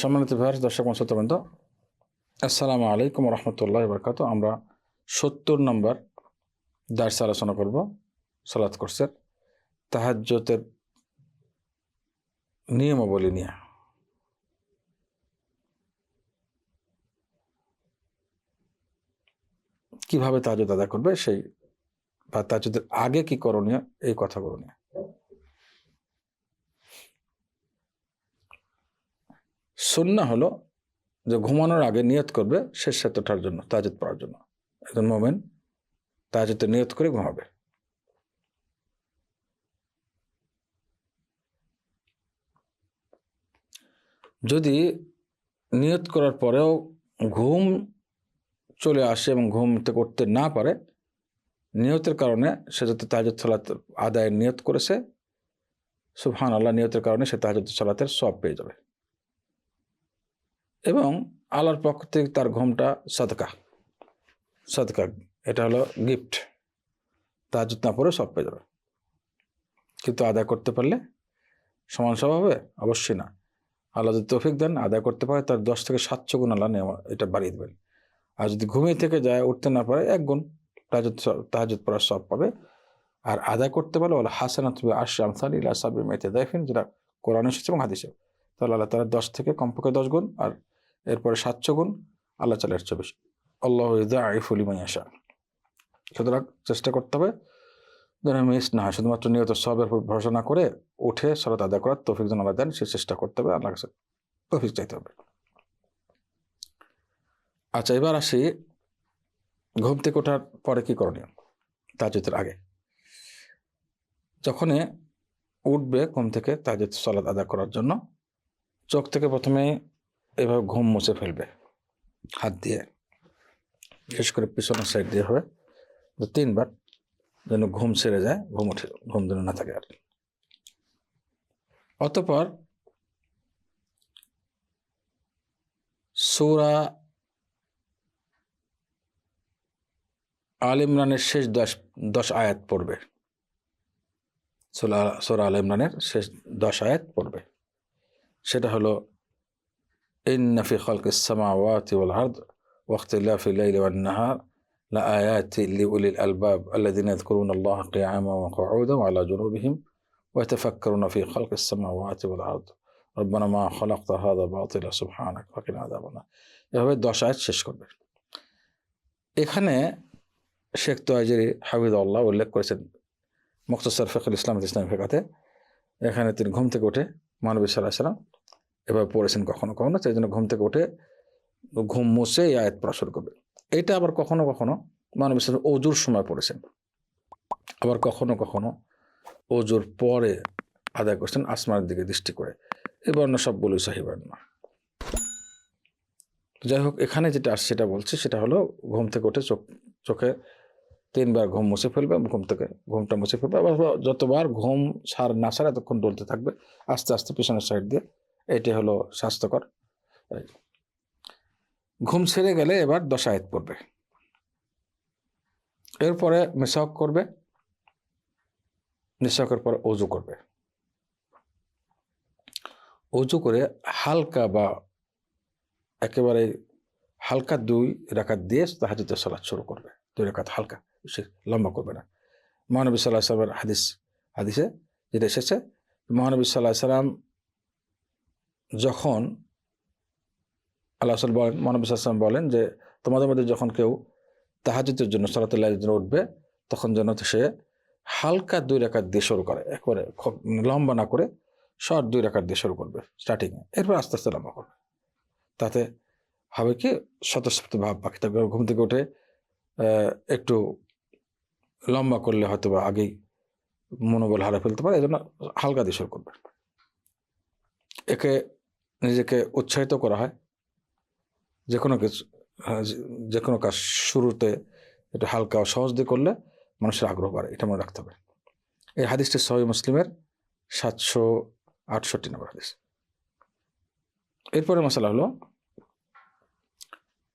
সম্মানিত ভাইয়ার দর্শক মশতবৃন্দ আসসালামু আলাইকুম রহমতুল্লাহ বরকাত আমরা সত্তর নম্বর দার্স আলোচনা করব, সালাত কোর্সের তাহাজ্যতের নিয়মাবলী নিয়ে। কীভাবে তাহাজুদ আদায় করবে সেই বা তাহাজুদের আগে কি করণীয়, এই কথাগুলো নিয়ে। সুন্না হলো যে ঘুমানোর আগে নিয়ত করবে, শেষ ওঠার জন্য, তাজেদ পড়ার জন্য। একজন মোমেন তাজেতে নিয়ত করে ঘুমাবে। যদি নিয়ত করার পরেও ঘুম চলে আসে এবং ঘুম করতে না পারে, নিয়তের কারণে সে যাতে তাজেদ সালাত আদায়ের নিয়ত করেছে সুবহান আল্লাহ নিয়তের কারণে সে তাজেদ সালাতের সব পেয়ে যাবে। এবং আল্লাহর পক্ষ থেকে তার ঘুমটা সদকা। সদকা, এটা হলো গিফট তাজুদ না পরে সব পেয়ে যাবে। কিন্তু আদায় করতে পারলে সমান সব হবে? অবশ্যই না। আল্লাহ যদি তৌফিক দেন, আদায় করতে পারে, তার দশ থেকে সাতশো গুণ আল্লাহ নেওয়া এটা বাড়িয়ে দেবেন। আর যদি ঘুমিয়ে থেকে যায়, উঠতে না পারে, এক গুণ তাহাজুদ তাহাজুদ পড়ার সব পাবে। আর আদায় করতে পারলে বলে হাসানাত আশরাম সালিল আসাবি মেতে দেখেন যেটা কোরআন এসেছে এবং হাদিসে তাহলে আল্লাহ তালা দশ থেকে কমপক্ষে দশ গুণ, আর এরপরে সাতশো গুণ আল্লাহ চালের একশো বেশি। আল্লাহ আইফুলি মাইয়াশা সুতরাং চেষ্টা করতে হবে যেন মিস না হয়। শুধুমাত্র নিয়ত সবের উপর ভরসা না করে উঠে সরত আদায় করার তৌফিক যেন আল্লাহ দেন, সে চেষ্টা করতে হবে আল্লাহ কাছে তৌফিক চাইতে হবে। আচ্ছা এবার আসি ঘুম থেকে ওঠার পরে কী করণীয়? তাজুদের আগে। যখনই উঠবে ঘুম থেকে তাজুদ সলাদ আদা করার জন্য, চোখ থেকে প্রথমে এভাবে ঘুম মুছে ফেলবে, হাত দিয়ে। বিশেষ করে পিছনের সাইড দিয়ে হবে। তিনবার যেন ঘুম ছেড়ে যায়, ঘুম উঠে ঘুম যেন না থাকে আর। অতপর সৌরা আল ইমরানের শেষ দশ দশ আয়াত পড়বে। সোলা সোরা আল ইমরানের শেষ দশ আয়াত পড়বে। সেটা হলো إن في خلق السماوات والأرض واختلاف الليل والنهار لآيات لأولي الألباب الذين يذكرون الله قياما وقعودا وعلى جنوبهم ويتفكرون في خلق السماوات والأرض ربنا ما خلقت هذا باطلا سبحانك وقنا عذاب النار এভাবে দশ আয়াত শেষ করবে এখানে শেখ তোয়াজিরি হাফিদুল্লাহ উল্লেখ করেছেন মুক্তসর ফেকুল ইসলাম ইসলাম ফেকাতে এখানে তিনি ঘুম থেকে উঠে মানবী সাল্লাহ সাল্লাম এভাবে পড়েছেন কখনো কখনো সেই জন্য ঘুম থেকে উঠে ঘুম মুছে এই আয়াত পড়া শুরু করবে এটা আবার কখনো কখনো মানব অজুর সময় পড়েছেন। আবার কখনো কখনো অজুর পরে আদায় করছেন আসমানের দিকে দৃষ্টি করে। এই বর্ণ সবগুলোই সহি যাই হোক, এখানে যেটা আসছে, সেটা বলছে, সেটা হলো ঘুম থেকে উঠে চোখ, চোখে তিনবার ঘুম মুছে ফেলবে, ঘুম থেকে, ঘুমটা মুছে ফেলবে, আবার যতবার ঘুম সার, না সার, এতক্ষণ ডলতে থাকবে, আস্তে আস্তে পিছনের সাইড দিয়ে এটি হলো স্বাস্থ্যকর। ঘুম ছেড়ে গেলে এবার দশায়েত পড়বে। এরপরে মেশাক করবে। মেশাকের পর অজু করবে। অজু করে হালকা বা একেবারে হালকা দুই রাকাত দিয়ে তাহাজুদের সালাদ শুরু করবে। দুই রাকাত হালকা বেশি লম্বা করবে না। মহানবী সাল্লাহ সাল্লামের হাদিস, হাদিসে যেটা এসেছে, মহানবী সাল্লাহ সাল্লাম যখন আল্লাহ সাল বলেন মহানবী সাল্লাম বলেন যে, তোমাদের মধ্যে যখন কেউ তাহাজুদের জন্য সালাতুল্লাহ জন্য উঠবে, তখন যেন সে হালকা দুই রেখার দিয়ে শুরু করে। একবারে খুব লম্বা না করে শর্ট দুই রেখার দিয়ে শুরু করবে স্টার্টিংয়ে এরপর আস্তে আস্তে লম্বা করবে। তাতে হবে কি, স্বতঃস্ফূর্ত ভাব পাখি থাকবে। ঘুম থেকে উঠে একটু লম্বা করলে হয়তো বা আগেই মনোবল হারা ফেলতে পারে এই জন্য হালকা দিয়ে শুরু করবে। একে নিজেকে উৎসাহিত করা হয়। যে কোনো কিছু যে- কোনো কাজ শুরুতে একটু হালকা সহজ দিয়ে করলে মানুষের আগ্রহ বাড়ে, এটা মনে রাখতে হবে। এই হাদিসটি সহি মুসলিমের সাতশো আটষট্টি নম্বর হাদিস। এরপরে মশলা হলো,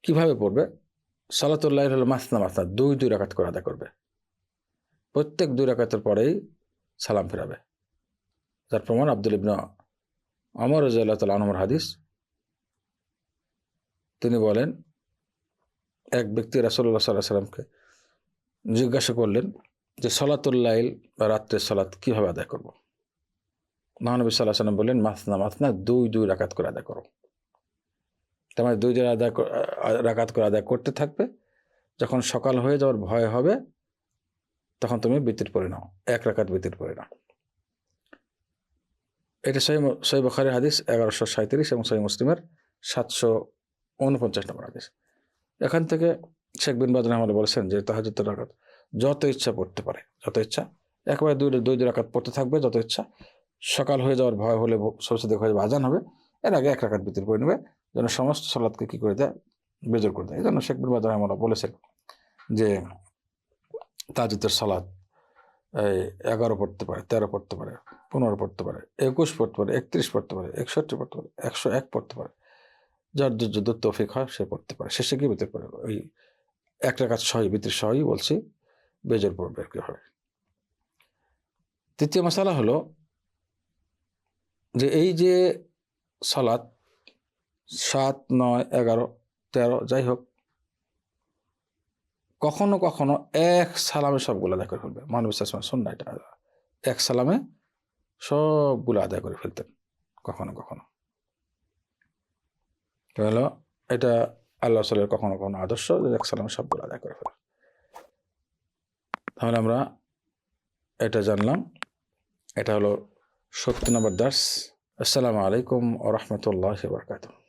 কীভাবে পড়বে? সালাতুল্লাহ হলো মাসনা মাসনা দুই দুই রাকাত করে আদা করবে। প্রত্যেক দুই রাকাতের পরেই সালাম ফেরাবে। যার প্রমাণ আব্দুল ইবনা আমর রাজিয়াল্লাহ তালা আনমর হাদিস, তিনি বলেন, এক ব্যক্তি রাসুল্লাহ সাল্লাহ সাল্লামকে জিজ্ঞাসা করলেন যে সলাতুল্লাইল বা রাত্রের সলাৎ কীভাবে আদায় করব? মহানবী সাল্লাহ সাল্লাম বললেন, মাসনা মাসনা, দুই দুই রাকাত করে আদায় করো। তার মানে দুই দুই আদায় রাকাত করে আদায় করতে থাকবে, যখন সকাল হয়ে যাওয়ার ভয় হবে, তখন তুমি বিতির পড়ে নাও এক রাকাত বিতির পড়ে নাও এটা সহি সহি বখারি হাদিস, এগারোশো সাঁত্রিশ এবং সহি মুসলিমের সাতশো উনপঞ্চাশ নম্বর হাদিস। এখান থেকে শেখ বিন বাদ রহমান বলেছেন যে তাহাজুদ রাকাত, যত ইচ্ছা পড়তে পারে, যত ইচ্ছা, একবারে দুই দুই রাকাত পড়তে থাকবে, যত ইচ্ছা। সকাল হয়ে যাওয়ার ভয় হলে সরস্বতী হয়ে যাবে আজান হবে, এর আগে এক রাকাত বিতির করে নেবে, যেন সমস্ত সালাদকে কী করে দেয়, বেজর করে দেয়। এই জন্য শেখ বিন বাদ রহমান বলেছেন যে তাজুদের সালাদ এই এগারো পড়তে পারে, তেরো পড়তে পারে, পনেরো পড়তে পারে, একুশ পড়তে পারে, একত্রিশ পড়তে পারে, একষট্টি পড়তে পারে, একশো এক পড়তে পারে। যার যুদ্ধ তৌফিক হয় সে পড়তে পারে। শেষে গিয়ে বেতর পারে ওই একটা কাজ সহই, ভিতর সহই বলছি, বেজর পড়বে কি হবে। তৃতীয় মশালা হলো যে এই যে সালাত সাত, নয়, এগারো, তেরো, যাই হোক কখনো কখনো এক সালামে সবগুলো আদায় করে ফেলবে। মানব ইসলাম সন্না এটা এক সালামে সবগুলো আদায় করে ফেলতেন, কখনো কখনো। তাহলে এটা আল্লাহ সালের কখনো কখনো আদর্শ এক সালামে সবগুলো আদায় করে ফেলে তাহলে আমরা এটা জানলাম। এটা হলো সত্তর নম্বর দাস আসসালামু আলাইকুম ও রহমতুল্লাহ বরকাতুহ।